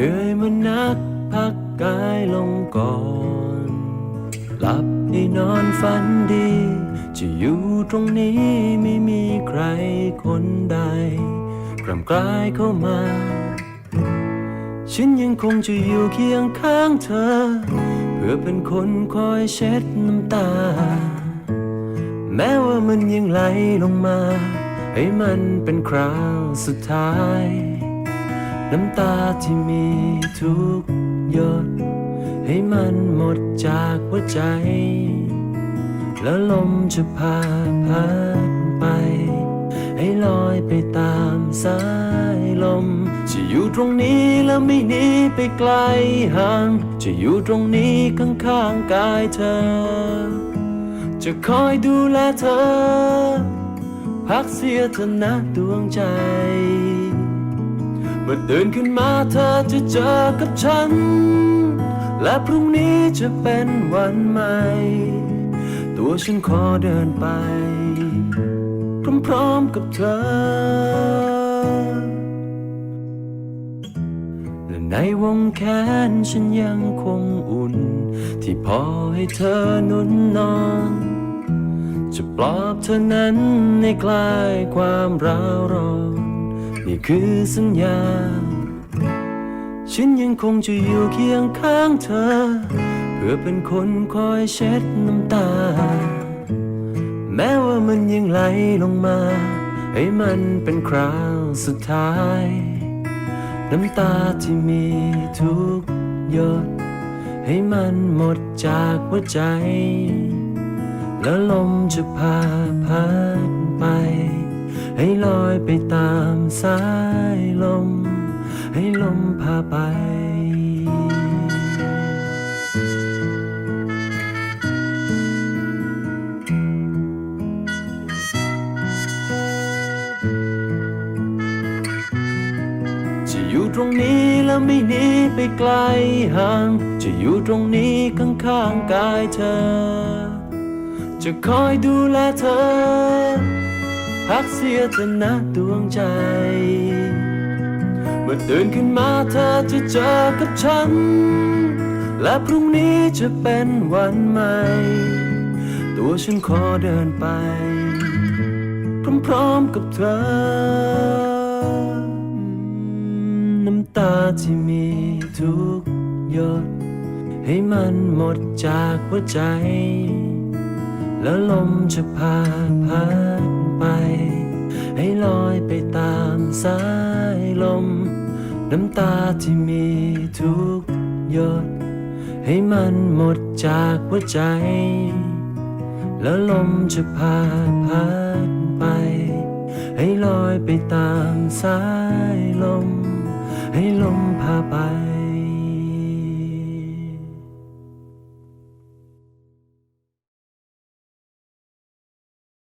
เหนื่อยมานักพักกายลงก่อน หลับให้นอนฝันดี จะอยู่ตรงนี้ไม่มีใครคนใดกลำกลายเข้ามา ฉันยังคงจะอยู่เคียงข้างเธอ เพื่อเป็นคนคอยเช็ดน้ำตา แม้ว่ามันยังไหลลงมา ให้มันเป็นคราวสุดท้าย น้ำตาที่มีทุกหยด ให้มันหมดจากหัวใจ แล้วลมจะพาพัดไป ให้ลอยไปตามสายลม จะอยู่ตรงนี้แล้วไม่หนีไปไกลห่าง จะอยู่ตรงนี้ข้างๆกายเธอ จะคอยดูแลเธอ พักเสียเถอะนะดวงใจ มื่อตื่นขึ้นมาเธอจะเจอกับฉัน และพรุ่งนี้จะเป็นวันใหม่ ตัวฉันขอเดินไป พร้อมๆกับเธอ และในวงแขนฉันยังคงอุ่น ที่พอให้เธอนุ่นนอนจะปลอบเธอนั้นในคลายความร้าวร้อน นี่คือสัญญา ฉันยังคงจะอยู่เคียงข้างเธอ เพื่อเป็นคนคอยเช็ดน้ำตา แม้ว่ามันยังไหลลงมา ให้มันเป็นคราวสุดท้าย น้ำตาที่มีทุกหยด ให้มันหมดจากหัวใจ แล้วลมจะพาพัด ให้ลอยไปตามสายลม ให้ลมพาไปจะอยู่ตรงนี้แล้วไม่หนีไปไกลห่าง จะอยู่ตรงนี้ข้างๆกายเธอ จะคอยดูแลเธอ พักเสียเถอนะดวงใจ เมื่อตื่นขึ้นมาเธอจะเจอกับฉัน และพรุ่งนี้จะเป็นวันใหม่ ตัวฉันขอเดินไป พร้อมๆกับเธอ น้ำตาที่มีทุกหยด ให้มันหมดจากหัวใจ แล้วลมจะพาพัด ไป ให้ลอยไปตามสายลม น้ำตาที่มีทุกหยด ให้มันหมดจากหัวใจ แล้วลมจะพาพัดไป ให้ลอยไปตามสายลม ให้ลมพาไป